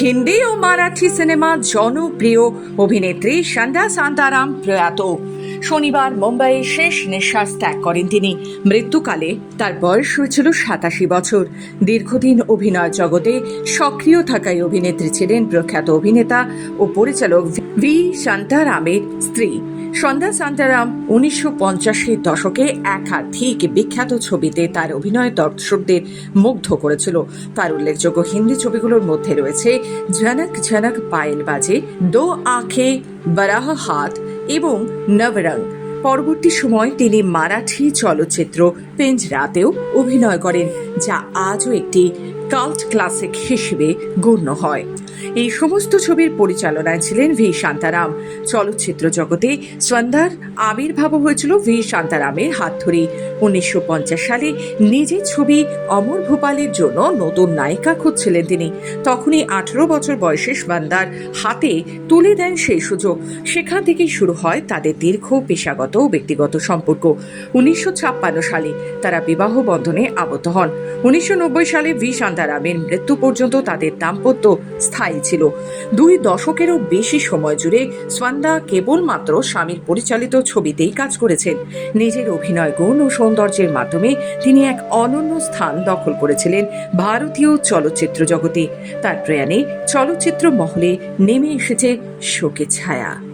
হিন্দি ও Marathi cinema জনপ্রিয় অভিনেত্রী সন্ধ্যা সান্তারাম প্রয়াত। শনিবার মুম্বাইয়ে শেষ নিঃশ্বাস ত্যাগ করেন তিনি। মৃত্যুকালে তার বয়স হয়েছিল সাতাশি বছর। দীর্ঘদিন অভিনয় জগতে সক্রিয় থাকায় অভিনেত্রী ছিলেন প্রখ্যাত অভিনেতা ও পরিচালক ভি শান্তারামের স্ত্রী। সন্ধ্যা সান্তারাম উনিশশো পঞ্চাশের দশকে একাধিক বিখ্যাত ছবিতে তার অভিনয় দর্শকদের মুগ্ধ করেছিল। তার উল্লেখযোগ্য হিন্দি ছবিগুলোর মধ্যে রয়েছে ঝনক ঝনক পায়েল বাজে, দো আঁখে বরাহ হাত এবং নবরং। পরবর্তী সময় তিনি মারাঠি চলচ্চিত্র পেঞ্জরাতেও অভিনয় করেন, যা আজও একটি কাল্ট ক্লাসিক হিসেবে গণ্য হয়। এই সমস্ত ছবির পরিচালনায় ছিলেন ভি শান্তারাম। চলচ্চিত্র জগতে সন্ধ্যার আবির্ভাব হয়েছিল ভি শান্তারামের হাত ধরেই। উনিশশো সালে নিজের ছবি অমর ভোপালের জন্য নতুন নায়িকা খুঁজছিলেন তিনি। তখনই আঠারো বছর বয়সে সন্ধ্যার হাতে তুলে দেন সেই সুযোগ। সেখান থেকেই শুরু হয় তাদের দীর্ঘ, পেশাগত ও ব্যক্তিগত সম্পর্ক। উনিশশো ছাপ্পান্ন সালে তারা বিবাহ বন্ধনে আবদ্ধ হন। উনিশশো নব্বই সালে ভি শান্তারামের মৃত্যু পর্যন্ত তাদের দাম্পত্য স্থায়ী ছিল। দুই দশকেরও বেশি সময় জুড়ে সোয়ান্দা কেবলমাত্র স্বামীর পরিচালিত ছবিতেই কাজ করেছেন। নিজের অভিনয় গুণ ও সৌন্দর্যের মাধ্যমে তিনি এক অনন্য স্থান দখল করেছিলেন ভারতীয় চলচ্চিত্র জগতে। তার প্রয়াণে চলচ্চিত্র মহলে নেমে এসেছে শোকের ছায়া।